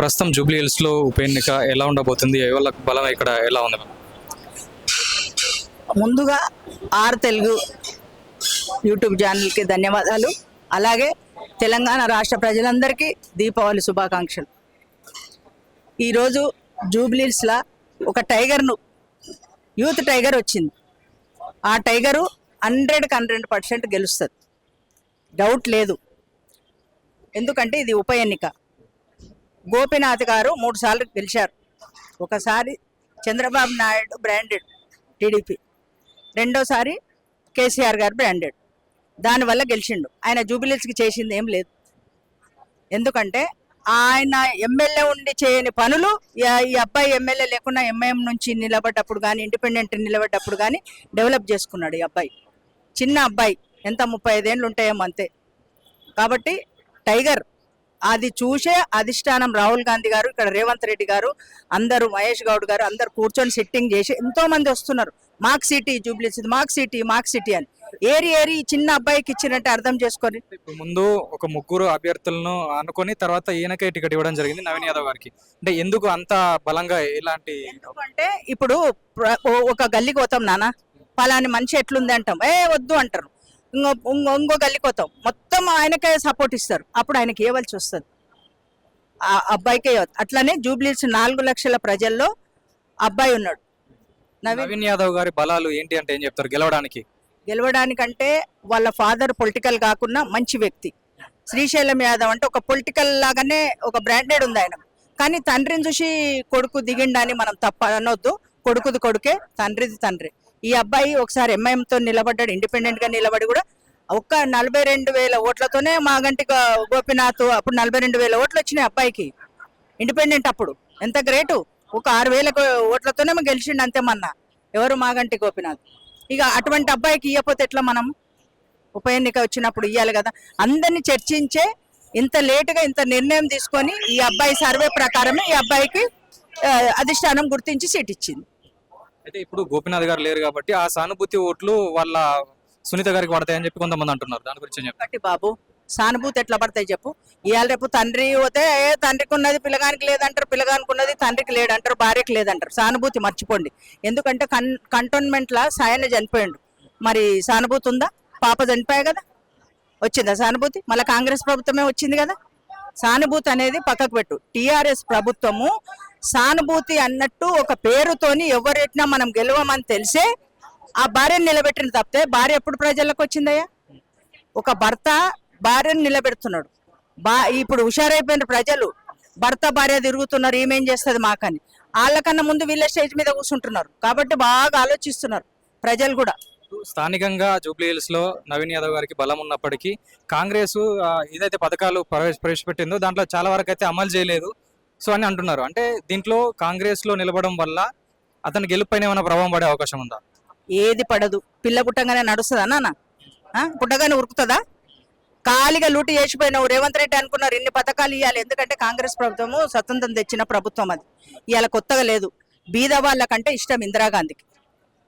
ప్రస్తుతం జూబ్లీ హిల్స్లో ఉప ఎన్నిక ఎలా ఉండబోతుంది? ఎవరి బలం ఇక్కడ ఎలా ఉంది? ముందుగా ఆర్ తెలుగు యూట్యూబ్ ఛానల్కి ధన్యవాదాలు. అలాగే తెలంగాణ రాష్ట్ర ప్రజలందరికీ దీపావళి శుభాకాంక్షలు. ఈరోజు జూబ్లీస్లా ఒక టైగర్ను యూత్ టైగర్ వచ్చింది. ఆ టైగరు హండ్రెడ్కి హండ్రెడ్ పర్సెంట్ గెలుస్తుంది. డౌట్ లేదు. ఎందుకంటే ఇది ఉప ఎన్నిక. గోపీనాథ్ గారు మూడు సార్లు గెలిచారు. ఒకసారి చంద్రబాబు నాయుడు బ్రాండెడ్ టీడీపీ రెండోసారి కేసీఆర్ గారు బ్రాండెడ్ దానివల్ల గెలిచిండు. ఆయన జూబిలీస్కి చేసింది ఏం లేదు. ఎందుకంటే ఆయన ఎమ్మెల్యే ఉండి చేయని పనులు ఈ- ఈ అబ్బాయి ఎమ్మెల్యే లేకుండా ఎంఐఎం నుంచి నిలబడ్డప్పుడు కానీ ఇండిపెండెంట్ నిలబడ్డప్పుడు కానీ డెవలప్ చేసుకున్నాడు ఈ అబ్బాయి. చిన్న అబ్బాయి. ఎంత ముప్పై ఐదేళ్ళు ఉంటాయేమో అంతే. కాబట్టి టైగర్ అది చూసే అధిష్టానం రాహుల్ గాంధీ గారు ఇక్కడ రేవంత్ రెడ్డి గారు అందరూ మహేష్ గౌడ్ గారు అందరు కూర్చొని సిట్టింగ్ చేసి ఎంతో మంది వస్తున్నారు. మాక్ సిటీ జూబ్లీస్ మాక్ సిటీ మాక్ సిటీ అని. ఏరి ఏరి చిన్న అబ్బాయికి ఇచ్చినట్టు అర్థం చేసుకొని. ముందు ఒక ముగ్గురు అభ్యర్థులను అనుకొని తర్వాత ఈయనకే టికెట్ ఇవ్వడం జరిగింది నవీన్ యాదవ్ గారికి. అంటే ఎందుకు అంత బలంగా ఎలాంటి ఎందుకంటే ఇప్పుడు ఒక గల్లీకి పోతాం నాన్న. పలాని మనిషి ఎట్లుంది అంటాం. ఏ వద్దు అంటారు. ఇంకో ఇంకో ఇంకో గల్లీకి పోతాం. మొత్తం ఆయనకే సపోర్ట్ ఇస్తారు. అప్పుడు ఆయనకి ఇవ్వాల్సి వస్తుంది? ఆ అబ్బాయికే. అట్లనే జూబ్లీస్ నాలుగు లక్షల ప్రజల్లో అబ్బాయి ఉన్నాడు. నవీన్ యాదవ్ గారి బలాలు ఏంటి అంటే ఏం చెప్తారు గెలవడానికి? గెలవడానికంటే వాళ్ళ ఫాదర్ పొలిటికల్ కాకుండా మంచి వ్యక్తి. శ్రీశైలం యాదవ్ అంటే ఒక పొలిటికల్ లాగానే ఒక బ్రాండెడ్ ఉంది ఆయన. కానీ తండ్రిని చూసి కొడుకు దిగిండని మనం తప్ప అనొద్దు. కొడుకుది కొడుకే తండ్రిది తండ్రి. ఈ అబ్బాయి ఒకసారి MIM తో నిలబడ్డాడు ఇండిపెండెంట్గా నిలబడి కూడా ఒక్క నలభై రెండు వేల ఓట్లతోనే మాగంటి గోపినాథ్ అప్పుడు నలభై రెండు వేల ఓట్లు వచ్చినాయి అబ్బాయికి. ఇండిపెండెంట్ అప్పుడు. ఎంత గ్రేటు? ఒక ఆరు వేల ఓట్లతోనే గెలిచిండు అంతే ఎవరు మాగంటి గోపినాథ్? ఇక అటువంటి అబ్బాయికి ఇవ్వకపోతే ఎట్లా మనం? ఉప ఎన్నిక వచ్చినప్పుడు ఇవ్వాలి కదా. అందరిని చర్చించే ఇంత లేటుగా ఇంత నిర్ణయం తీసుకొని ఈ అబ్బాయి సర్వే ప్రకారమే ఈ అబ్బాయికి అధిష్టానం గుర్తించి సీట్ ఇచ్చింది అయితే ఇప్పుడు గోపినాథ్ గారు లేరు కాబట్టి ఆ సానుభూతి ఓట్లు వాళ్ళ సునీత గారికి పడతాయని చెప్పి కొంతమంది అంటున్నారు. దాని గురించి చెప్పండి బాబు సానుభూతి ఎట్లా పడతాయి చెప్పు. ఇవాళ రేపు తండ్రి పోతే ఏ తండ్రికి ఉన్నది పిల్లగానికి లేదంటారు పిల్లగానికి ఉన్నది తండ్రికి లేదంటారు భార్యకి లేదంటారు. సానుభూతి మర్చిపోండి. ఎందుకంటే కన్ కంటోన్మెంట్లా సాయన చనిపోయిండు. మరి సానుభూతి ఉందా? పాప చనిపోయా కదా? వచ్చిందా సానుభూతి? మళ్ళీ కాంగ్రెస్ ప్రభుత్వమే వచ్చింది కదా? సానుభూతి అనేది పక్కకు పెట్టు. టిఆర్ఎస్ ప్రభుత్వము సానుభూతి అన్నట్టు ఒక పేరుతోని ఎవరెట్నా మనం గెలవమని తెలిసే ఆ భార్యను నిలబెట్టిన తప్పితే భార్య ఎప్పుడు ప్రజలకు వచ్చిందయ్యా? ఒక భర్త భార్యను నిలబెడుతున్నాడు. బా ఇప్పుడు హుషారైపోయిన ప్రజలు భర్త భార్య తిరుగుతున్నారు ఏమేం చేస్తుంది మాకని. వాళ్ళకన్నా ముందు వీళ్ళ స్టేజ్ మీద కూర్చుంటున్నారు. కాబట్టి బాగా ఆలోచిస్తున్నారు ప్రజలు కూడా. స్థానికంగా జూబ్లీ హిల్స్లో నవీన్ యాదవ్ గారికి బలం ఉన్నప్పటికీ కాంగ్రెస్ ఏదైతే పథకాలు ప్రవేశ ప్రవేశపెట్టిందో దాంట్లో చాలా వరకు అయితే అమలు చేయలేదు. సో అని అంటున్నారు. అంటే దీంట్లో కాంగ్రెస్లో నిలబడడం వల్ల అతను గెలుపు పైన ఏమైనా ప్రభావం పడే అవకాశం ఉందా? ఏది పడదు. పిల్ల పుట్టగానే నడుస్తుందా నాన్న? పుట్టగానే ఉరుకుతుందా? ఖాళీగా లూటు చేసిపోయినావు రేవంత్ రెడ్డి అనుకున్నారు ఇన్ని పథకాలు ఇవ్వాలి ఎందుకంటే కాంగ్రెస్ ప్రభుత్వము స్వతంత్రం తెచ్చిన ప్రభుత్వం అది. ఇవాళ కొత్తగా లేదు. బీద వాళ్ళకంటే ఇష్టం ఇందిరాగాంధీకి.